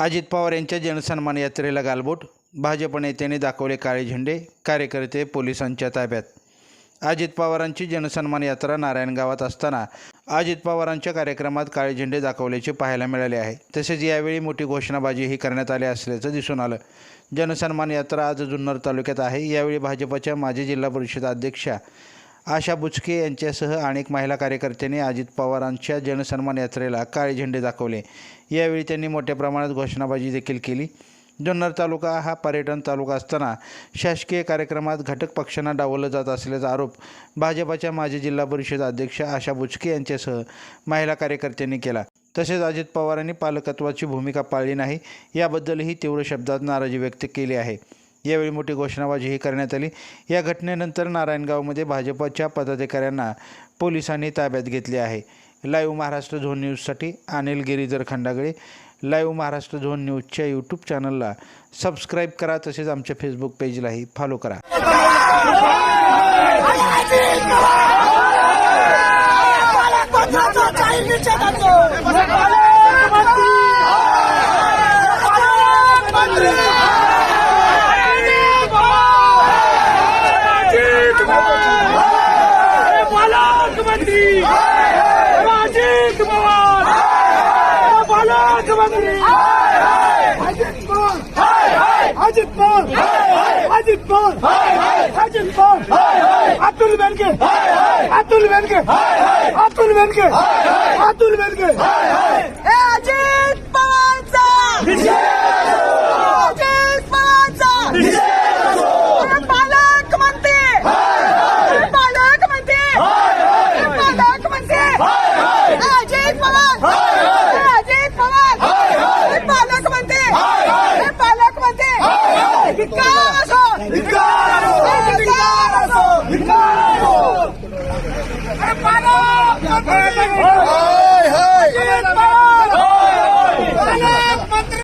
अजित पवार यांच्या जनसन्मान यात्रेला गालबोट. भाजप नेत्यांनी दाखवले काळे झेंडे. कार्यकर्ते पोलिसांच्या ताब्यात. अजित पवारांची जनसन्मान यात्रा नारायणगावात असताना अजित पवारांच्या कार्यक्रमात काळे झेंडे दाखवल्याचे पाहायला मिळाले आहे. तसेच यावेळी मोठी घोषणाबाजीही करण्यात आली असल्याचं दिसून आलं. जनसन्मान यात्रा आज जुन्नर तालुक्यात आहे. यावेळी भाजपच्या माजी जिल्हा परिषद अध्यक्षा आशा बुचके यांच्यासह अनेक महिला कार्यकर्त्यांनी अजित पवारांच्या जनसन्मान यात्रेला काळे झेंडे दाखवले. यावेळी त्यांनी मोठ्या प्रमाणात घोषणाबाजी देखील केली. जुन्नर तालुका हा पर्यटन तालुका असताना शासकीय कार्यक्रमात घटक पक्षांना डावलं जात असल्याचा आरोप भाजपाच्या माजी जिल्हा परिषद अध्यक्ष आशा बुचके यांच्यासह महिला कार्यकर्त्यांनी केला. तसेच अजित पवारांनी पालकत्वाची भूमिका पाळली नाही याबद्दलही तीव्र शब्दात नाराजी व्यक्त केली आहे. यावेळी मोठी घोषणाबाजीही करण्यात आली. या घटनेनंतर नारायणगावमध्ये भाजपच्या पदाधिकाऱ्यांना पोलिसांनी ताब्यात घेतले आहे. लाईव्ह महाराष्ट्र झोन न्यूजसाठी अनिल गिरीधर खंडागळे. लाईव्ह महाराष्ट्र झोन न्यूजच्या यूट्यूब चॅनलला सबस्क्राईब करा तसेच आमच्या फेसबुक पेजलाही फॉलो करा. अजित पवार पालकमंत्री अजित पवार अजित पवार अजित पवार अजित पवार अतुल बेनके अतुल बेनके अतुल बेनके अतुल बेनके